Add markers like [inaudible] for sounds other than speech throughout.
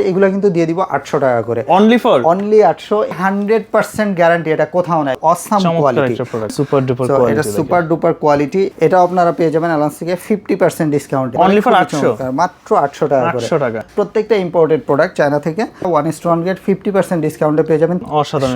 এগুলো কিন্তু দিয়ে দিব আটশো টাকা করে। অনলি ফর অনলি আটশো হান্ড্রেড পার্সেন্ট গ্যারান্টি এটা কোথাও নাই অসাম কোয়ালিটি সুপার ডুপার এটা সুপার ডুপার কোয়ালিটি এটা আপনারা পেয়ে যাবেন অ্যালান্স থেকে fifty percent discount Only for 800? মাত্র আটশো টাকা 800 টাকা। প্রত্যেকটা ইম্পোর্টেড প্রোডাক্ট চায়না থেকে one is to get fifty percent ডিসকাউন্টে পেয়ে যাবেন।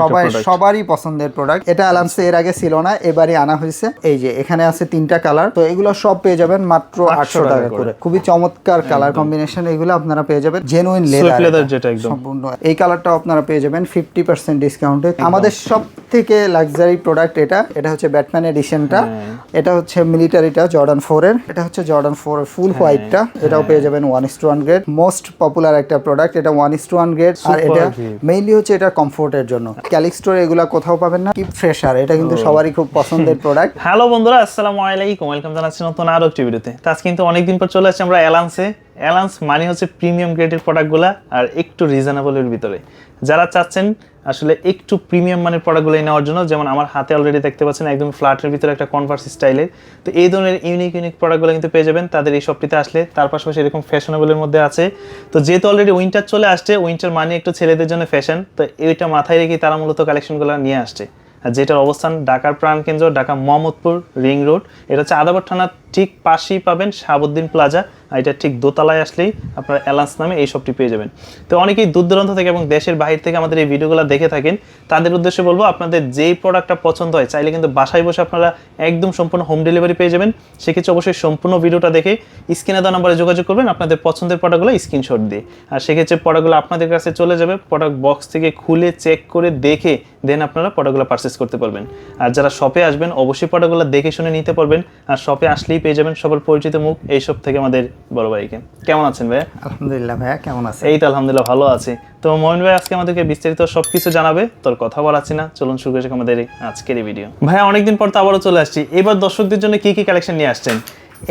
সবাই সবারই পছন্দের প্রোডাক্ট এটা অ্যালান্সে এর আগে ছিল না এবারে আনা হয়েছে। এই যে এখানে আছে তিনটা কালার তো এগুলো সব পেয়ে যাবেন মাত্র আটশো টাকা টাকা করে। খুবই চমৎকার কালার কম্বিনেশন এগুলো আপনারা পেয়ে যাবেন। জেনুইন সুইট লেদার যেটা একদম। সম্পূর্ণ। এই কালারটা আপনারা পেয়ে যাবেন ফিফটি পার্সেন্ট ডিসকাউন্টে আমাদের সব থেকে লাক্সারি প্রোডাক্ট এটা এটা হচ্ছে ব্যাটম্যান এডিশনটা হ্যাঁ। এটা হচ্ছে মিলিটারিটা জর্ডান ফোর এর এটা হচ্ছে জর্ডান ফোর ফুল হ্যাঁ। হোয়াইটটা এটাও পেয়ে যাবেন one is to one grade most popular একটা প্রোডাক্ট এটা one is to one grade আর এটা মেইনলি হচ্ছে এটা কমফোর্টের জন্য। ক্যালিক স্টোরে এগুলা কোথাও পাবেন না কিপ ফ্রেশার এটা কিন্তু সবারই খুব পছন্দের প্রোডাক্ট হ্যালো [laughs] বন্ধুরা আসসালামু আলাইকুম ওয়েলকাম জানাচ্ছি নতুন আরও একটি ভিডিওতে তো আজ কিন্তু অনেকদিন পর চলে আসছি আমরা অ্যালান্সে অ্যালান্স মানে হচ্ছে প্রিমিয়াম গ্রেডের প্রোডাক্টগুলা আর একটু রিজনেবলের ভিতরে। যারা চাচ্ছেন আসলে একটু প্রিমিয়াম মানের প্রোডাক্টগুলো নেওয়ার জন্য, যেমন আমার হাতে অলরেডি দেখতে পাচ্ছেন একদম ফ্ল্যাটের ভিতরে একটা কনভার্স স্টাইলের তো এই ধরনের ইউনিক ইউনিক প্রোডাক্টগুলো কিন্তু পেয়ে যাবেন তাদের এই শপটিতে আসলে। তার পাশাপাশি এরকম ফ্যাশনেবলের মধ্যে আছে। তো যেহেতু অলরেডি উইন্টার চলে আসছে উইন্টার মানে একটু ছেলেদের জন্য ফ্যাশন তো এইটা মাথায় রেখে তারা মূলত কালেকশনগুলো নিয়ে আসছে। আর যেটার অবস্থান ঢাকার প্রাণকেন্দ্র, ঢাকা মোহাম্মদপুর রিং রোড। এটা হচ্ছে আদাবর থানার ঠিক পাশেই পাবেন শাহাবুদ্দিন প্লাজা। এটা ঠিক দোতলায় আসলেই আপনার অ্যালান্স নামে এই শপটি পেয়ে যাবেন। তো অনেকেই দূর দূরান্ত থেকে এবং দেশের বাইরে থেকে আমাদের এই ভিডিওগুলো দেখে থাকেন, তাদের উদ্দেশ্যে বলব আপনাদের যেই প্রোডাক্টটা পছন্দ হয়, চাইলে কিন্তু বাসায় বসে আপনারা একদম সম্পূর্ণ হোম ডেলিভারি পেয়ে যাবেন। সেক্ষেত্রে অবশ্যই সম্পূর্ণ ভিডিওটা দেখে স্ক্রিনে দেওয়া নাম্বারে যোগাযোগ করবেন, আপনাদের পছন্দের প্রোডাক্টগুলো স্ক্রিনশট দিয়ে। আর সেক্ষেত্রে প্রোডাক্টগুলো আপনাদের কাছে চলে যাবে প্রোডাক্ট বক্স থেকে খুলে চেক করে দেখে দেন আপনারা প্রোডাক্টগুলো পারচেস করতে পারবেন। আর যারা শপে আসবেন, অবশ্যই প্রোডাক্টগুলো দেখে শুনে নিতে পারবেন। আর শপে আসলেই পেয়ে যাবেন সবার পরিচিত মুখ এই সব থেকে আমাদের বড় ভাইকে। কেমন আছেন ভাইয়া? আলহামদুলিল্লাহ ভাইয়া কেমন আছে এই তো আলহামদুলিল্লাহ ভালো আছি। তো মোহন ভাই আজকে আমাদেরকে বিস্তারিত সবকিছু জানাবে তোর কথা বলাচ্ছি না। চলুন শুরু করেছি আমাদের আজকের এই ভিডিও ভাইয়া অনেকদিন পর তো আবারও চলে আসছি। এবার দর্শকদের জন্য কি কি কালেকশন নিয়ে আসছেন?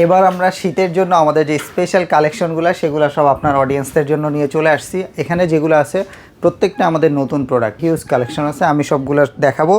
এবার আমরা শীতের জন্য আমাদের যে স্পেশাল কালেকশনগুলো সেগুলো সব আপনার অডিয়েন্সদের জন্য নিয়ে চলে আসছি। এখানে যেগুলো আছে প্রত্যেকটা আমাদের নতুন প্রোডাক্ট হিউজ কালেকশন আছে আমি সবগুলো দেখাবো।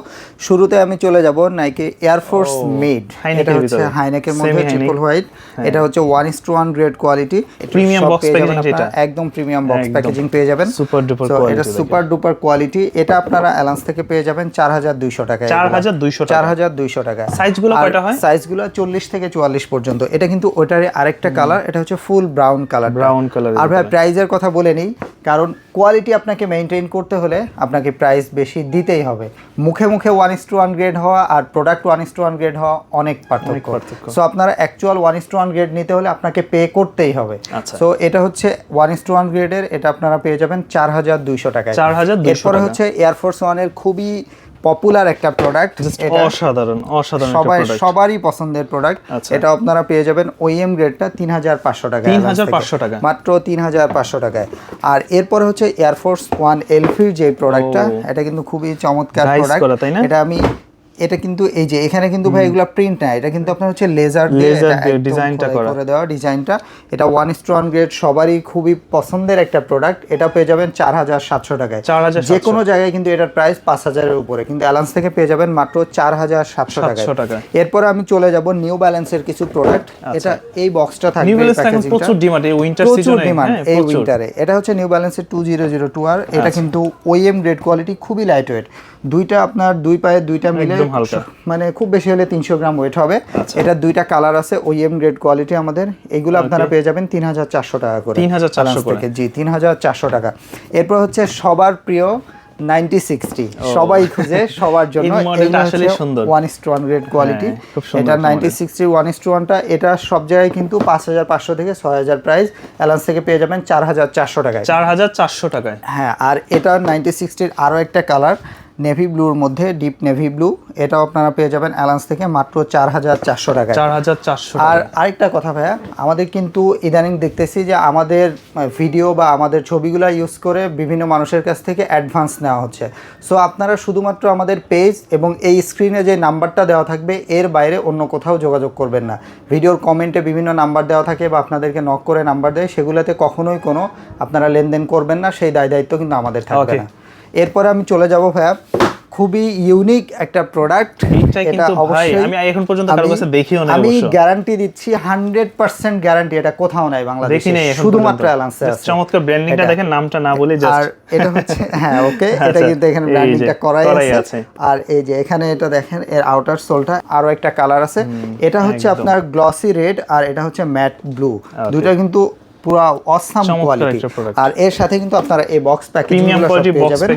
শুরুতে আমি চলে যাব নাইকি এয়ারফোর্স মেড এটা হচ্ছে হাইনেকের মধ্যে ট্রিপল হোয়াইট এটা হচ্ছে one is to one grade quality Premium box packaging যেটা। একদম প্রিমিয়াম বক্স প্যাকেজিং পেয়ে যাবেন। Duper So, quality এটা সুপার ডুপার কোয়ালিটি এটা আপনারা অ্যালান্স থেকে পেয়ে যাবেন চার হাজার দুইশো টাকা 4200 টাকা। চার হাজার দুইশো টাকা। Size-গুলো কয়টা হয়? সাইজগুলো চল্লিশ থেকে চুয়াল্লিশ পর্যন্ত। এটা কিন্তু ওটারই আরেকটা কালার এটা হচ্ছে full brown colour brown colour আর ভাই প্রাইজের কথা বলে নেই। কারণ কোয়ালিটি আপনাকে মেনটেন করতে হলে আপনাকে প্রাইস বেশি দিতেই হবে মুখে মুখে one is to one grade হওয়া আর product one is to one grade হওয়া অনেক পার্থক্য। সো আপনারা actual one is to one grade নিতে হলে আপনাকে পে করতেই হবে আচ্ছা। সো এটা হচ্ছে ওয়ান ইস টু ওয়ান গ্রেডের এটা আপনারা পেয়ে যাবেন চার হাজার দুইশো টাকায় 4200 এরপরে টাকা। হচ্ছে এয়ারফোর্স ওয়ানের খুবই পপুলার একটা প্রোডাক্ট অসাধারণ অসাধারণ সবাই সবারই পছন্দের প্রোডাক্ট আচ্ছা। এটা আপনারা পেয়ে যাবেন ওএম গ্রেডটা তিন হাজার পাঁচশো টাকা 3500 টাকা। মাত্র তিন হাজার পাঁচশো টাকায় আর এরপর হচ্ছে এয়ারফোর্স ওয়ান এলফির যে প্রোডাক্টটা। এটা কিন্তু খুবই চমৎকার প্রোডাক্ট? এটা আমি এটা কিন্তু এই যে এখানে কিন্তু ভাই এগুলো প্রিন্ট না এটা কিন্তু আপনার হচ্ছে লেজার এটা দিয়ে ডিজাইনটা করা। করে দেওয়া ডিজাইনটা এটা ওয়ান স্ট্রন গ্রেড সবারই খুবই পছন্দের একটা প্রোডাক্ট এটা পেয়ে যাবেন চার হাজার সাতশো টাকায়। 4700 যে কোনো জায়গায় কিন্তু এটার প্রাইস পাঁচ হাজারের উপরে। কিন্তু অ্যালান্স থেকে পেয়ে যাবেন মাত্র চার হাজার সাতশো 700 টাকায়। এরপরে আমি চলে যাব নিউ ব্যালেন্সের কিছু প্রোডাক্ট এটা এই বক্সটা থাকবে নিউ ব্যালেন্স এখন। প্রচুর ডিমান্ড এই উইন্টার প্রচুর সিজনে ডিমান্ড এই উইন্টারে এটা হচ্ছে নিউ ব্যালেন্সের টু জিরো জিরো টু আর আচ্ছা। এটা কিন্তু ওইএম গ্রেড কোয়ালিটি খুবই লাইট ওয়েট দুইটা আপনার দুই পায়ে দুইটা মিলে একদম হালকা। মানে খুব বেশি হলে তিনশো গ্রাম ওয়েট হবে। আচ্ছা। এটা দুইটা কালার আছে ওইএম গ্রেড কোয়ালিটি আমাদের। এগুলো আপনারা পেয়ে যাবেন তিন হাজার চারশো টাকা করে। 3400 Balance করে। থেকে। জি তিন হাজার চারশো টাকা। এরপর হচ্ছে সবার প্রিয় নাইনটি সিক্সটি। সবাই খুঁজে সবার জন্য। [laughs] সুন্দর। গ্রেড কোয়ালিটি হ্যাঁ, এটা একটা ninety sixty one is to ওয়ানটা এটা সব জায়গায় কিন্তু পাঁচ হাজার পাঁচশো থেকে ছয় হাজার প্রাইস অ্যালান্স থেকে পেয়ে যাবেন চার হাজার চারশো টাকায়। চার হাজার চারশো টাকায়। হ্যাঁ আর এটা নাইনটি সিক্সটির আরও একটা কালার নেভি ব্লুর মধ্যে ডিপ নেভি ব্লু এটাও আপনারা পেয়ে যাবেন অ্যালান্স থেকে মাত্র চার হাজার চারশো টাকা চার হাজার চারশো আর আরেকটা কথা ভাইয়া আমাদের কিন্তু ইদানিং দেখতেছি যে আমাদের ভিডিও বা আমাদের ছবিগুলো ইউজ করে বিভিন্ন মানুষের কাছ থেকে অ্যাডভান্স নেওয়া হচ্ছে। সো আপনারা শুধুমাত্র আমাদের পেজ এবং এই স্ক্রিনে যে নাম্বারটা দেওয়া থাকবে এর বাইরে অন্য কোথাও যোগাযোগ করবেন না। ভিডিওর কমেন্টে বিভিন্ন নাম্বার দেওয়া থাকে বা আপনাদেরকে নক করে নাম্বার দেয় সেগুলোতে কখনোই কোনো আপনারা লেনদেন করবেন না সেই দায় দায়িত্ব কিন্তু আমাদের থাকবে না। এরপরে আমি চলে যাব ভাইয়া। খুবই ইউনিক একটা প্রোডাক্ট কিন্তু ভাই আমি এখন পর্যন্ত কারও কাছে দেখিও না আমি গ্যারান্টি দিচ্ছি হান্ড্রেড পার্সেন্ট গ্যারান্টি এটা কোথাও নাই বাংলাদেশে। শুধুমাত্র। অ্যালান্সে আছে। চমৎকার ব্র্যান্ডিংটা দেখেন নামটা না বলে জাস্ট আর এটা হচ্ছে হ্যাঁ ওকে [laughs] এটা আচ্ছা, কিন্তু এখানে ব্র্যান্ডিংটা করাই আছে। আর এই যে এখানে এটা দেখেন এর আউটার সোলটা আরও একটা কালার আছে। এটা হচ্ছে আপনার গ্লসি রেড আর এটা হচ্ছে ম্যাট ব্লু দুটো কিন্তু পুরো অসাম কোয়ালিটি আর এর সাথে কিন্তু আপনারা এই বক্স প্যাকেজিং পেয়ে যাবেন।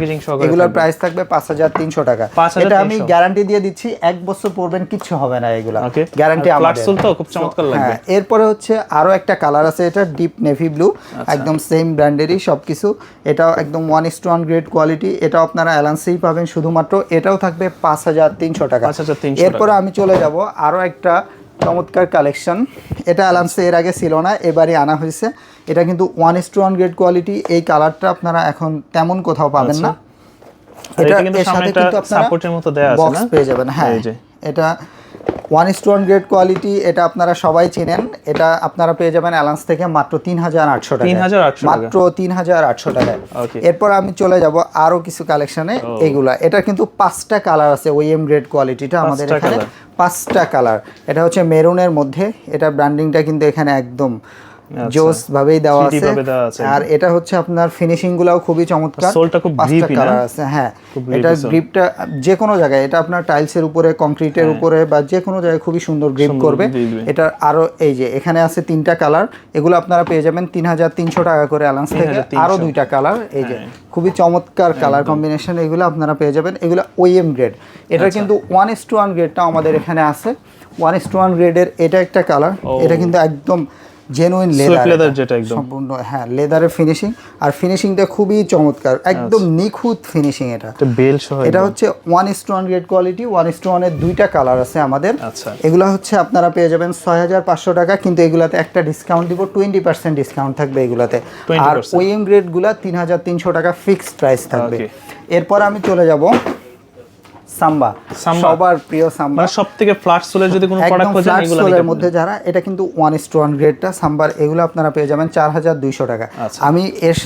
এগুলোর প্রাইস থাকবে পাঁচ হাজার তিনশো টাকা। 5,300 এটা আমি গ্যারান্টি দিয়ে দিচ্ছি এক বছর পরবেন কিচ্ছু হবে না এগুলা। গ্যারান্টি আমাদের। তো খুব চমৎকার লাগবে। হ্যাঁ এরপরে হচ্ছে আরও একটা কালার আছে এটা ডিপ নেভি ব্লু। একদম সেম ব্র্যান্ডেরই সবকিছু। এটাও একদম ওয়ান স্টোন গ্রেড কোয়ালিটি এটাও আপনারা অ্যালান্সেই পাবেন শুধুমাত্র। এটাও থাকবে পাঁচ হাজার তিনশো টাকা। 5,300 এরপরে আমি চলে যাব আরও একটা চমৎকার কালেকশন। এটা অ্যালান্সে এর আগে ছিল না এবারই আনা হয়েছে। এটা কিন্তু ওয়ান স্টোন গ্রেড কোয়ালিটি এই কালারটা আপনারা এখন তেমন কোথাও পাবেন না। আর এটা কিন্তু সামনে একটা সাপোর্টের মতো দেয়া আছে বক্স পেয়ে যাবেন হ্যাঁ। এই যে। এটা ওয়ান গ্রেড কোয়ালিটি এটা আপনারা সবাই চেনেন। এটা আপনারা পেয়ে যাবেন অ্যালান্স থেকে মাত্র তিন হাজার আটশো টাকা। মাত্র তিন হাজার আটশো টাকায়। এরপর আমি চলে যাব আরও কিছু কালেকশনে। এগুলা। এটা কিন্তু পাঁচটা কালার আছে ওএম গ্রেড কোয়ালিটিটা আমাদের এখানে। পাঁচটা কালার। এটা হচ্ছে মেরুনের মধ্যে। এটা ব্র্যান্ডিংটা কিন্তু এখানে একদম জোস ভাবেই দেওয়া আছে। আর এটা হচ্ছে আপনার ফিনিশিং গুলাও খুবই চমৎকার। সোলটা খুব না? কালার আছে হ্যাঁ। এটা গ্রিপটা যে কোনো জায়গায় এটা আপনার টাইলসের উপরে কংক্রিটের উপরে বা যে কোনো জায়গায় খুবই সুন্দর গ্রিপ হ্যাঁ। করবে। এটা আরও এই যে এখানে আছে তিনটা কালার এগুলো আপনারা পেয়ে যাবেন তিন হাজার তিনশো টাকা করে অ্যালান্স থেকে। আরও দুইটা কালার এই যে হ্যাঁ। খুবই চমৎকার কালার কম্বিনেশন এগুলো আপনারা পেয়ে যাবেন। এগুলো ওএম গ্রেড এটা আচ্ছা। কিন্তু ওয়ান ইস টু ওয়ান গ্রেডটা আমাদের এখানে আছে। ওয়ান ইস টু ওয়ান গ্রেডের এটা একটা কালার এটা কিন্তু একদম জেনুইন লেদার লেদার যেটা একদম। সম্পূর্ণ হ্যাঁ লেদারের ফিনিশিং আর ফিনিশিংটা খুবই চমৎকার একদম নিখুঁত ফিনিশিং এটা। এটা বেল সহ এটা। হচ্ছে one stone grade quality one স্টোনের দুইটা কালার আছে আমাদের। আচ্ছা। এগুলো হচ্ছে আপনারা পেয়ে যাবেন ছয় হাজার পাঁচশো টাকা কিন্তু এগুলাতে একটা ডিসকাউন্ট দিব টোয়েন্টি পার্সেন্ট ডিসকাউন্ট থাকবে এগুলাতে। আর ওএম গ্রেডগুলা তিন হাজার তিনশো টাকা ফিক্সড প্রাইস থাকবে। এরপর আমি চলে যাব সাম্বা। সবার প্রিয় সাম্বা। মানে সব থেকে ফ্ল্যাট সোলের যদি কোনো প্রোডাক্ট একদম খোঁজেন ফ্ল্যাট এগুলো সোলের মধ্যে যারা এটা কিন্তু ওয়ান ইস টু ওয়ান গ্রেডটা সাম্বার এগুলো আপনারা পেয়ে যাবেন চার হাজার দুইশো টাকা। আচ্ছা। আমি এর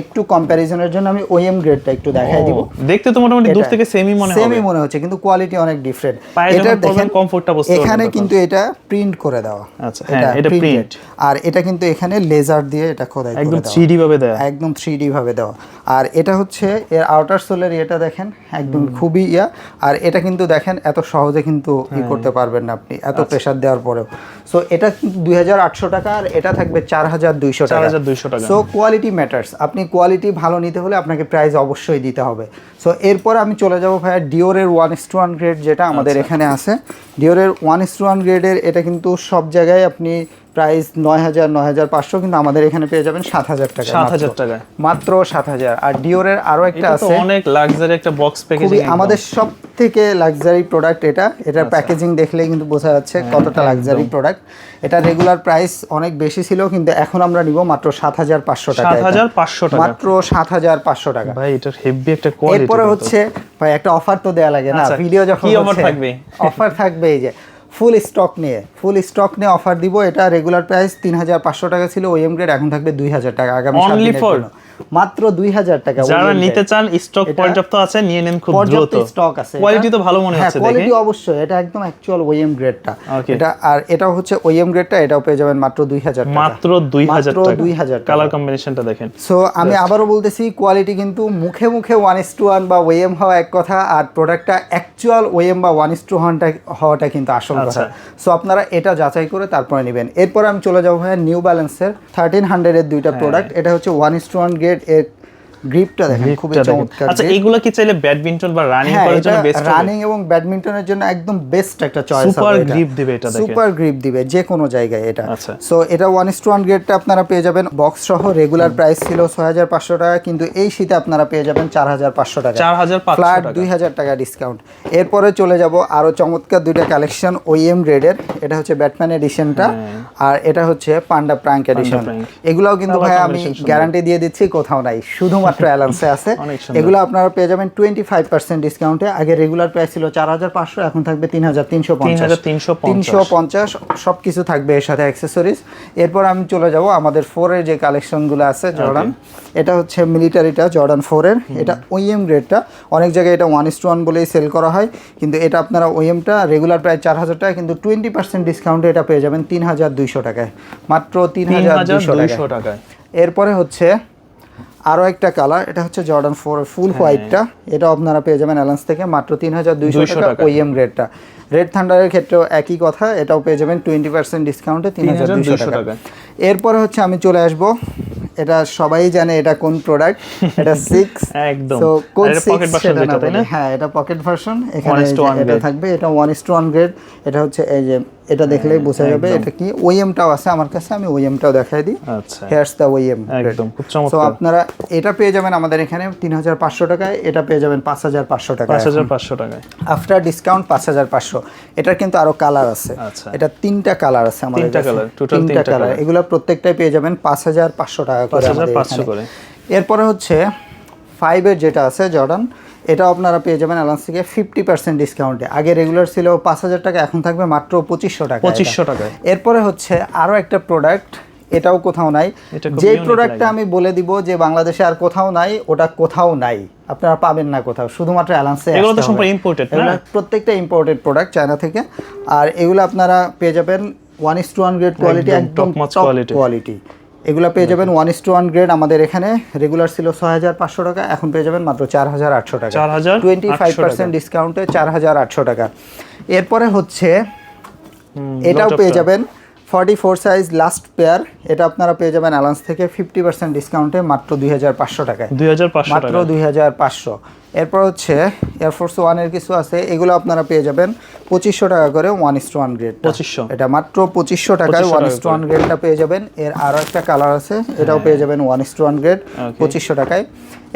একটু কম্প্যারিজনের জন্য আমি ওএম গ্রেডটা একটু দেখাই দিব। দেখতে তো মোটামুটি দূর থেকে সেমই মনে হবে। সেমই মনে হচ্ছে কিন্তু কোয়ালিটি অনেক ডিফারেন্ট এটা পরবেন comfortটা বুঝতে এখানে কিন্তু এটা প্রিন্ট করে দেওয়া। আচ্ছা, হ্যাঁ, এটা প্রিন্ট আর এটা কিন্তু এখানে লেজার দিয়ে এটা খোদাই করে একদম দেওয়া। 3D ভাবে দেয়া একদম থ্রি ভাবে দেওয়া। আর এটা হচ্ছে এর আউটার সোলের এটা দেখেন একদম খুবই ইয়া আর এটা কিন্তু দেখেন এত সহজে কিন্তু ই হ্যাঁ। করতে পারবেন না আপনি এত আচ্ছা। প্রেসার দেওয়ার পরেও সো এটা কিন্তু দুই হাজার আটশো টাকা আর এটা থাকবে চার হাজার দুইশো টাকা 4,200 টাকা। সো কোয়ালিটি ম্যাটার্স আপনি কোয়ালিটি ভালো নিতে হলে আপনাকে প্রাইস অবশ্যই দিতে হবে সো এরপর আমি চলে যাব ভাইয়া ডিওরের one is to one grade যেটা আমাদের আচ্ছা। এখানে আছে ডিওরের ওয়ান ইস টু ওয়ান গ্রেডের এটা কিন্তু সব জায়গায় আপনি প্রাইস নয় হাজার নয় হাজার পাঁচশো কিন্তু আমাদের এখানে পেয়ে যাবেন সাত হাজার টাকা 7,000 মাত্র। টাকায়। মাত্র সাত হাজার আর ডিওরের আরও একটা আছে অনেক লাক্সারি একটা বক্স প্যাকেজিং আমাদের সব থেকে লাক্সারি প্রোডাক্ট এটা এটার প্যাকেজিং দেখলেই কিন্তু বোঝা যাচ্ছে কতটা লাক্সারি প্রোডাক্ট এটা রেগুলার প্রাইস অনেক বেশি ছিল কিন্তু এখন আমরা নিব মাত্র সাত হাজার পাঁচশো টাকা এটা। 7,500 টাকা। মাত্র সাত হাজার পাঁচশো টাকা ভাই এটার হেভি একটা কোয়ালিটি এরপরে হচ্ছে ভাই একটা অফার তো দেয়া লাগে না আচ্ছা, ভিডিও যখন কি offer থাকবে? অফার থাকবে এই যে ফুল স্টক নিয়ে ফুল স্টক নিয়ে অফার দিব। এটা রেগুলার প্রাইস তিন হাজার পাঁচশো টাকা ছিল ওএম গ্রেড এখন থাকবে দুই হাজার টাকা আগামী মাত্র 2000 টাকা যারা নিতে চান স্টক পর্যাপ্ত আছে নিয়ে নেন খুব স্টক আছে। কোয়ালিটি তো ভালো মনে হ্যাঁ, হচ্ছে কোয়ালিটি অবশ্যই এটা একদম অ্যাকচুয়াল ওএম গ্রেডটা এটা আর এটা হচ্ছে ওএম গ্রেডটা এটাও পেয়ে যাবেন মাত্র মাত্র কালার কম্বিনেশনটা দেখেন। সো আমি বলতেছি কোয়ালিটি কিন্তু মুখে মুখে 1:1 বা ওএম হওয়া এক কথা আর প্রোডাক্টটা অ্যাকচুয়াল ওএম বা 1:1 হওয়াটা হওয়াটা কিন্তু আসল কথা। আচ্ছা। সো আপনারা এটা যাচাই করে তারপরে নেবেন। এরপর আমি চলে যাব নিউ ব্যালেন্সের 1300 এর দুইটা হ্যাঁ। প্রোডাক্ট এটা হচ্ছে 1:1 get a গ্রিপটা দেখেন খুবই দেখেন। চমৎকার আচ্ছা। এগুলো কি চাইলে ব্যাডমিন্টন বা রানিং হ্যাঁ করার জন্য বেস্ট রানিং এবং ব্যাডমিন্টনের জন্য একদম বেস্ট একটা চয়েস Super grip দিবে এটা দেখে। সুপার গ্রিপ দিবে যে কোনো জায়গায় এটা। আচ্ছা। সো এটা ওয়ান ইস টু ওয়ান গ্রেডটা আপনারা পেয়ে যাবেন। বক্স সহ রেগুলার প্রাইস ছিল ছয় হাজার পাঁচশো টাকা কিন্তু এই শীতে আপনারা পেয়ে যাবেন চার হাজার পাঁচশো টাকা। 4,500 ফ্ল্যাট টাকা। ডিসকাউন্ট এরপরে চলে যাব আরও চমৎকার দুইটা কালেকশন ওইএম গ্রেডের এটা হচ্ছে ব্যাটম্যান এডিশনটা আর এটা হচ্ছে পান্ডা প্রাঙ্ক এডিশন এগুলাও কিন্তু ভাই আমি গ্যারান্টি দিয়ে দিচ্ছি কোথাও নাই। শুধুমাত্র শুধুমাত্র অ্যালান্সে আছে। এগুলো আপনারা পেয়ে যাবেন টোয়েন্টি ফাইভ পার্সেন্ট ডিসকাউন্টে আগে রেগুলার প্রাইস ছিল চার হাজার পাঁচশো এখন থাকবে তিন হাজার তিনশো পঞ্চাশ। 3350 তিনশো পঞ্চাশ। সব কিছু থাকবে এর সাথে অ্যাক্সেসরিজ এরপর আমি চলে যাব আমাদের ফোরের যে কালেকশনগুলো আছে জর্ডান। এটা হচ্ছে মিলিটারিটা জর্ডান ফোরের এটা ওইএম গ্রেডটা অনেক জায়গায় এটা ওয়ান ইস টু ওয়ান বলেই সেল করা হয়। কিন্তু এটা আপনারা ওইএমটা রেগুলার প্রায় চার হাজার টাকা কিন্তু টোয়েন্টি পার্সেন্ট ডিসকাউন্টে এটা পেয়ে যাবেন তিন হাজার দুইশো টাকায়। মাত্র তিন হাজার দুইশো টাকায়। এরপরে হচ্ছে আরও একটা কালার এটা হচ্ছে জর্ডান ফোর ফুল হ্যাঁ। হোয়াইটটা এটা আপনারা পেয়ে যাবেন অ্যালান্স থেকে মাত্র তিন হাজার দুইশো টাকা। ওইএম রেটটা রেড থান্ডারের ক্ষেত্রেও একই কথা এটাও পেয়ে যাবেন টোয়েন্টি পার্সেন্ট ডিসকাউন্টে তিন হাজার দুইশো টাকা। এরপরে হচ্ছে আমি চলে আসব এটা সবাই জানে এটা কোন প্রোডাক্ট এটা [laughs] সিক্স একদম। তো কোন আর এটা pocket সিক্স version সেটা না যেটা, তাই না? হ্যাঁ এটা পকেট ভার্সন এখানে এটা থাকবে এটা one is to one grade এটা হচ্ছে এই যে এটা দেখলেই বোঝা যাবে এটা কি? ওইএমটাও আছে আমার কাছে আমি ওইএমটাও দেখাই দিই। আচ্ছা। হেয়ার্স দ্য ওইএম একদম খুব তো চমৎকার। আপনারা এটা পেয়ে যাবেন আমাদের এখানে তিন হাজার পাঁচশো টাকায় এটা পেয়ে যাবেন পাঁচ হাজার পাঁচশো টাকায় পাঁচ হাজার পাঁচশো টাকায়। আফটার ডিসকাউন্ট পাঁচ হাজার পাঁচশো। এটার কিন্তু আরও কালার আছে। আচ্ছা। এটা তিনটা কালার আছে আমাদের তিনটা colour, total তিনটা কালার। এগুলো প্রত্যেকটাই পেয়ে যাবেন পাঁচ হাজার পাঁচশো টাকা করে। করে। এরপরে হচ্ছে ফাইভের যেটা আছে জর্ডান এটা আপনারা পেয়ে যাবেন অ্যালান্স থেকে ফিফটি পার্সেন্ট ডিসকাউন্টে আগে রেগুলার ছিল পাঁচ হাজার টাকা এখন থাকবে মাত্র পঁচিশশো টাকা। পঁচিশশো টাকায় এরপরে হচ্ছে আরও একটা প্রোডাক্ট এটাও কোথাও নাই যে প্রোডাক্টটা আমি বলে দিব যে বাংলাদেশে আর কোথাও নাই ওটা কোথাও নাই আপনারা পাবেন না কোথাও শুধুমাত্র অ্যালান্সে এগুলো তো সম্পূর্ণ imported, না? প্রত্যেকটা ইম্পোর্টেড প্রোডাক্ট চায়না থেকে আর এগুলো আপনারা পেয়ে যাবেন one is to one grade quality একদম টপ। কোয়ালিটি এগুলো পেয়ে যাবেন one is to one grade আমাদের এখানে। রেগুলার ছিল ছয় হাজার পাঁচশো টাকা এখন পেয়ে যাবেন মাত্র চার হাজার আটশো টাকা। 4,800 টোয়েন্টি ফাইভ। পার্সেন্ট ডিসকাউন্টে চার হাজার আটশো টাকা। এরপরে হচ্ছে এটাও পেয়ে যাবেন forty four size last pair এটা আপনারা পেয়ে যাবেন অ্যালান্স থেকে ফিফটি পার্সেন্ট ডিসকাউন্টে মাত্র দুই হাজার পাঁচশো টাকায়। দুই হাজার পাঁচশো মাত্র দুই হাজার পাঁচশো। এরপর হচ্ছে এয়ারফোর্স ওয়ানের কিছু আছে এগুলো আপনারা পেয়ে যাবেন পঁচিশশো টাকা করে one is to one grade 2500 এটা মাত্র পঁচিশশো টাকায় 2500 ওয়ান টাকা ইস টু ওয়ান গ্রেডটা পেয়ে যাবেন। এর আরও একটা কালার আছে এটাও পেয়ে যাবেন one is to one grade পঁচিশশো টাকায়।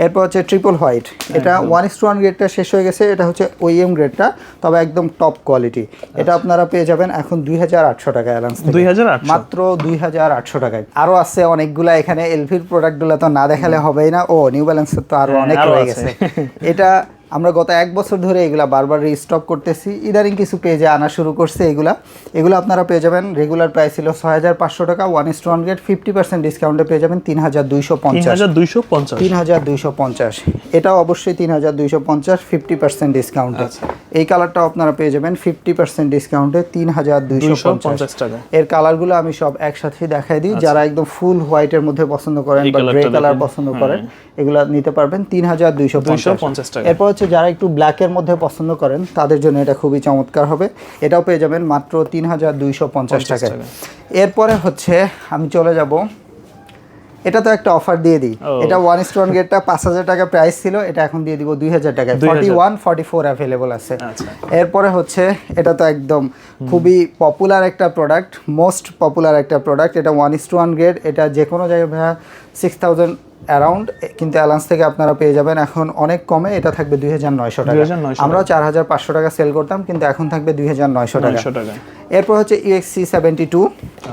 এরপর হচ্ছে ট্রিপল হোয়াইট এটা ওয়ান ইস টু ওয়ান গ্রেডটা শেষ হয়ে গেছে এটা হচ্ছে ওই এম গ্রেডটা তবে একদম টপ কোয়ালিটি এটা আপনারা পেয়ে যাবেন এখন দুই হাজার আটশো টাকা অ্যালান্স দুই হাজার মাত্র দুই হাজার আটশো টাকায়। আরও আছে অনেকগুলা এখানে এলভির প্রোডাক্টগুলো তো না দেখালে হবেই না। ও নিউ ব্যালেন্সের তো আরও হ্যাঁ, অনেক রয়ে গেছে। এটা আমরা গত এক বছর ধরে এগুলা বারবার রিস্টক করতেছি। ইদারিং কিছু পেজে আনা শুরু করছে এগুলা। এগুলো আপনারা পেয়ে যাবেন। রেগুলার প্রাইস ছিল ছয় হাজার পাঁচশো টাকা। One is to hundred fifty percent ডিসকাউন্টে পেয়ে যাবেন তিন হাজার দুইশো পঞ্চাশ। দুইশো পঞ্চাশ। তিন হাজার দুইশো পঞ্চাশ। এটাও অবশ্যই তিন হাজার দুইশো পঞ্চাশ। ফিফটি পার্সেন্ট ডিসকাউন্টে আচ্ছা। এই কালারটাও আপনারা পেয়ে যাবেন ফিফটি পার্সেন্ট ডিসকাউন্টে তিন হাজার দুইশো পঞ্চাশ। টাকা। এর কালারগুলো আমি সব একসাথে দেখাই দিই। যারা একদম ফুল হোয়াইটের মধ্যে পছন্দ করেন বা গ্রে কালার পছন্দ করেন এগুলো নিতে পারবেন। তিন হাজার দুইশো পঞ্চাশ। টাকা। এরপর হচ্ছে যারা একটু ব্ল্যাকের মধ্যে পছন্দ করেন তাদের জন্য এটা খুবই চমৎকার হবে। এটাও পেয়ে যাবেন মাত্র তিন হাজার দুইশো পঞ্চাশ 50 টাকায়। টাকা। এরপরে হচ্ছে আমি চলে যাব। এটা তো একটা অফার দিয়ে দিই। এটা ওয়ান স্টোন গেটটা পাঁচ হাজার টাকা প্রাইস ছিল এটা এখন দিয়ে দিব দুই হাজার টাকায়। 2000 forty one forty four available আছে। আচ্ছা। এরপরে হচ্ছে এটা তো একদম খুবই পপুলার একটা প্রোডাক্ট মোস্ট পপুলার একটা প্রোডাক্ট এটা one is to one grade এটা যে কোনো জায়গায় ভাইয়া সিক্স থাউজেন্ড অ্যারাউন্ড কিন্তু অ্যালান্স থেকে আপনারা পেয়ে যাবেন এখন অনেক কমে এটা থাকবে দুই হাজার নয়শো টাকা। 2900 আমরাও চার হাজার পাঁচশো টাকা সেল করতাম কিন্তু এখন থাকবে দুই হাজার নয়শো টাকা। এরপর হচ্ছে ইউএক্সি সেভেন্টি টু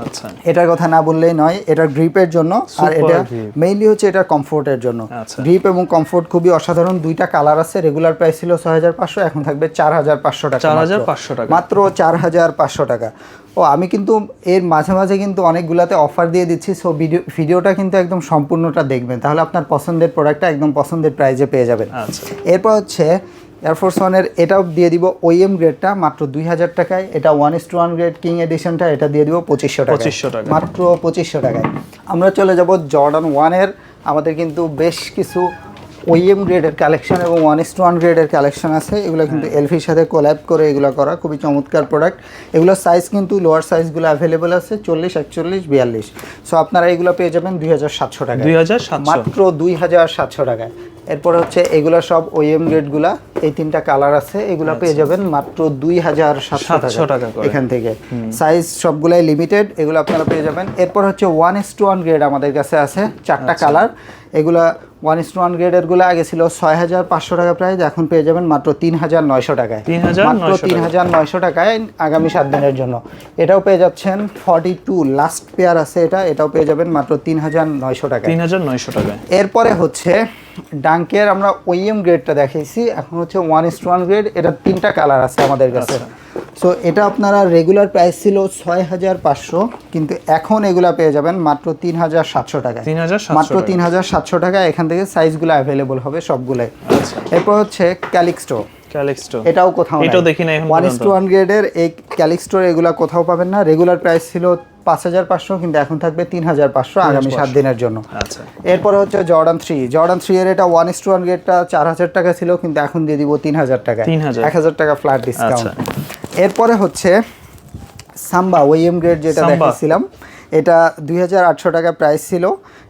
আচ্ছা। এটার কথা না বললেই নয় এটা গ্রিপের জন্য আর এটা মেইনলি হচ্ছে এটা কমফোর্টের জন্য। আচ্ছা। গ্রিপ এবং কমফোর্ট খুবই অসাধারণ দুইটা কালার আছে রেগুলার প্রাইস ছিল ছয় হাজার পাঁচশো এখন থাকবে চার হাজার পাঁচশো টাকা চার মাত্র। হাজার পাঁচশো টাকা। মাত্র চার হাজার পাঁচশো টাকা। ও আমি কিন্তু এর মাঝে মাঝে কিন্তু অনেকগুলাতে অফার দিয়ে দিচ্ছি সো ভিডিও ভিডিওটা কিন্তু একদম সম্পূর্ণটা দেখবেন তাহলে আপনার পছন্দের প্রোডাক্টটা একদম পছন্দের প্রাইজে পেয়ে যাবেন। আচ্ছা। এরপর হচ্ছে এয়ারফোর্স ওয়ানের এটাও দিয়ে দিব ওইএম গ্রেডটা মাত্র দুই হাজার টাকায়। এটা one is to one grade king এডিশনটা এটা দিয়ে দিব পঁচিশশো টাকা 2500 টাকা। মাত্র পঁচিশশো টাকায়। আমরা চলে যাব জর্ডান ওয়ানের আমাদের কিন্তু বেশ কিছু ওইএম গ্রেডের কালেকশন এবং ওয়ান ইস টু ওয়ান গ্রেডের কালেকশন আছে। এগুলো কিন্তু এলফির সাথে কোল্যাব করে এগুলো করা খুবই চমৎকার প্রোডাক্ট এগুলোর সাইজ কিন্তু লোয়ার সাইজগুলো অ্যাভেলেবেল আছে চল্লিশ একচল্লিশ বিয়াল্লিশ। সো আপনারা এগুলো পেয়ে যাবেন দুই হাজার সাতশো টাকা দুই হাজার মাত্র দুই হাজার সাতশো টাকায়। এরপর হচ্ছে এগুলা সব ওএম গ্রেডগুলা এই তিনটা কালার আছে এগুলা পেয়ে যাবেন মাত্র দুই হাজার সাতশো টাকা এখান থেকে। সাইজ সবগুলাই লিমিটেড এগুলো আপনারা পেয়ে যাবেন। এরপর হচ্ছে one is to one grade আমাদের কাছে আছে চারটা কালার এগুলা ওয়ান ইস টু ওয়ান গ্রেডেরগুলো আগে ছিল ছয় হাজার পাঁচশো টাকা প্রাইস এখন পেয়ে যাবেন মাত্র তিন হাজার নয়শো টাকায়। মাত্র তিন হাজার নয়শো টাকায় আগামী সাত দিনের জন্য। এটাও পেয়ে যাচ্ছেন ফর্টি টু লাস্ট পেয়ার আছে এটা এটাও পেয়ে যাবেন মাত্র তিন হাজার নয়শো টাকা তিন হাজার নয়শো টাকায়। এরপরে হচ্ছে ডাঙ্কের আমরা ওইএম গ্রেডটা দেখাইছি এখন হচ্ছে ওয়ান ইস ওয়ান গ্রেড এটা তিনটা কালার আছে আমাদের কাছে। সো এটা আপনারা রেগুলার প্রাইস ছিল ছয় হাজার পাঁচশো কিন্তু এখন এগুলা পেয়ে যাবেন মাত্র তিন হাজার সাতশো টাকা তিন হাজার মাত্র তিন হাজার সাতশো টাকা এখান থেকে সাইজগুলো অ্যাভেলেবল হবে সবগুলাই। আচ্ছা। এরপর হচ্ছে ক্যালিক্সটো ক্যালেক্সটো এটাও কোথাও এটাও দেখি না এখন ওয়ান ইস পর্যন্ত। টু ওয়ান গ্রেডের এই ক্যালিক্সটোর এগুলা কোথাও পাবেন না। রেগুলার প্রাইস ছিল পাঁচ হাজার পাঁচশো কিন্তু এখন থাকবে তিন হাজার পাঁচশো আগামী সাত দিনের জন্য। আচ্ছা। এরপরে হচ্ছে জর্ডান থ্রি জর্ডান থ্রি এর এটা ওয়ান ইস টু ওয়ান গ্রেডটা চার হাজার টাকা ছিল কিন্তু এখন দিয়ে দিব তিন হাজার টাকা। 3000 এক হাজার টাকা ফ্ল্যাট ডিসকাউন্ট আচ্ছা। এরপরে হচ্ছে সাম্বা ওইএম গ্রেড যেটা। দেখাচ্ছিলাম এটা দুই হাজার আটশো টাকা প্রাইস ছিল।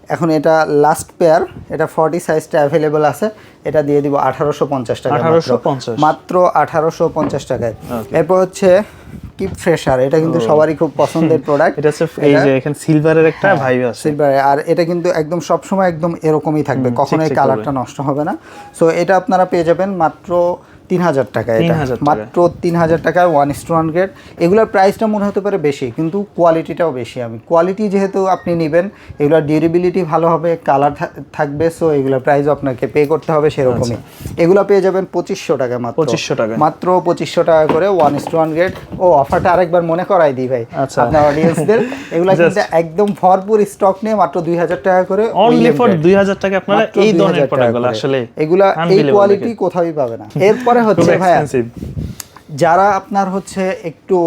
এখন এটা লাস্ট পেয়ার এটা ফর্টি সাইজটা অ্যাভেলেবল আছে এটা দিয়ে দিব আঠারোশো পঞ্চাশ টাকা মাত্র। 1850 মাত্র আঠারোশো পঞ্চাশ টাকায়। এরপর হচ্ছে কিপ ফ্রেশার এটা কিন্তু সবারই খুব পছন্দের [laughs] প্রোডাক্ট এটা হচ্ছে এই যে এখানে সিলভারের একটা হ্যাঁ। ভাইব আছে। সিলভার আর এটা কিন্তু একদম সব সময় একদম এরকমই থাকবে কখনোই কালারটা নষ্ট হবে না। সো এটা আপনারা পেয়ে যাবেন মাত্র তিন হাজার টাকা এটা। মাত্র তিন হাজার টাকায় one is to one grade এগুলোর প্রাইসটা মনে হতে পারে বেশি কিন্তু কোয়ালিটিটাও বেশি আমি। কোয়ালিটি যেহেতু আপনি নেবেন এগুলোর ডিউরেবিলিটি ভালো হবে কালার থাকবে সো এগুলোর প্রাইসও আপনাকে পে করতে হবে সেরকমই। এগুলো পেয়ে যাবেন পঁচিশশো টাকা মাত্র। 2500 টাকা। মাত্র পঁচিশশো টাকা করে one is to one grade ও অফারটা আরেকবার মনে করাই দিই ভাই আচ্ছা। আপনার অডিয়েন্সদের এগুলো [laughs] কিন্তু একদম ভরপুর স্টক নিয়ে মাত্র দুই হাজার টাকা করে অনলি ফর দুই হাজার টাকা আপনারা এই ধরনের প্রোডাক্টগুলো আসলে এগুলা এই কোয়ালিটি। কোথাওই পাবে না। এরপরে খুব হচ্ছে ভাইয়া। যারা আপনার হচ্ছে একটু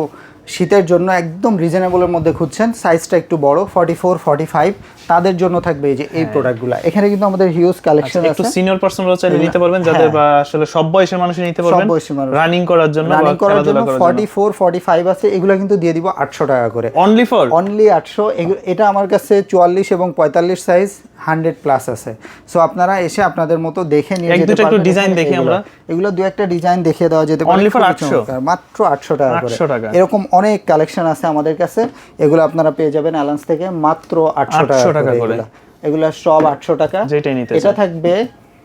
শীতের জন্য একদম রিজনেবলের মধ্যে খুঁজছেন। সাইজটা একটু বড় ফর্টি ফোর ফর্টি ফাইভ তাদের জন্য থাকবে এই যে এই প্রোডাক্টগুলো এখানে কিন্তু আমাদের হিউজ কালেকশন হ্যাঁ। একটু সিনিয়র পার্সন চাইলে নিতে পারবেন যাদের হ্যাঁ। বা আসলে সব বয়সের মানুষ নিতে পারবেন। বয়সী মানুষ। রানিং করার জন্য রানিং করার জন্য forty forty four forty five আছে। এগুলো কিন্তু দিয়ে দিব আটশো টাকা করে। অনলি ফর অনলি আটশো। এটা আমার কাছে চুয়াল্লিশ এবং পঁয়তাল্লিশ সাইজ হান্ড্রেড প্লাস আছে। সো আপনারা এসে আপনাদের মতো দেখে নিয়ে যেতে দুইটা একটু ডিজাইন দেখি আমরা। এগুলো দুই একটা ডিজাইন দেখিয়ে দেওয়া যেতে পারে। For খুবই 800 মাত্র আটশো টাকা করে। 800 টাকা। এরকম অনেক কালেকশন আছে আমাদের কাছে। এগুলো আপনারা পেয়ে যাবেন অ্যালান্স থেকে মাত্র আটশো 800 টাকা করে। এগুলা। সব আটশো টাকা। এটা থাকবে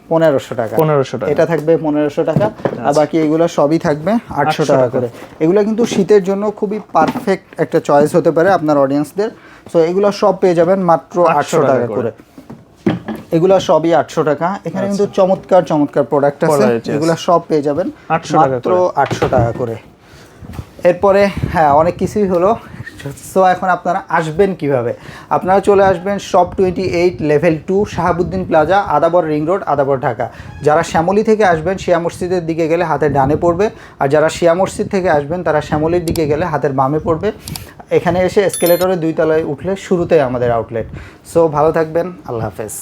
পনেরোশো টাকা। 1500 টাকা। এটা থাকবে পনেরোশো টাকা। আর বাকি এগুলো সবই থাকবে আটশো টাকা। করে। এগুলো কিন্তু শীতের জন্য খুবই পারফেক্ট একটা চয়েস হতে পারে আপনার অডিয়েন্সদের সো এগুলো সব পেয়ে যাবেন মাত্র আটশো টাকা করে। এগুলো সবই আটশো টাকা। এখানে কিন্তু চমৎকার চমৎকার প্রোডাক্ট আছে। এগুলো সব পেয়ে যাবেন মাত্র আটশো টাকা করে। এরপরে হ্যাঁ অনেক কিছুই হলো। সো এখন আপনারা আসবেন কীভাবে? আপনারা চলে আসবেন shop twenty eight level two Shahabuddin plaza Adabor ring road Adabor Dhaka. যারা শ্যামলী থেকে আসবেন, শিয়া মসজিদের দিকে গেলে হাতের ডানে পড়বে। আর যারা শিয়া মসজিদ থেকে আসবেন, তারা শ্যামলীর দিকে গেলে হাতের বামে পড়বে। এখানে এসে এসকেলেটরের দুই তলায় উঠলে শুরুতেই আমাদের আউটলেট সো ভালো থাকবেন, আল্লাহ হাফেজ।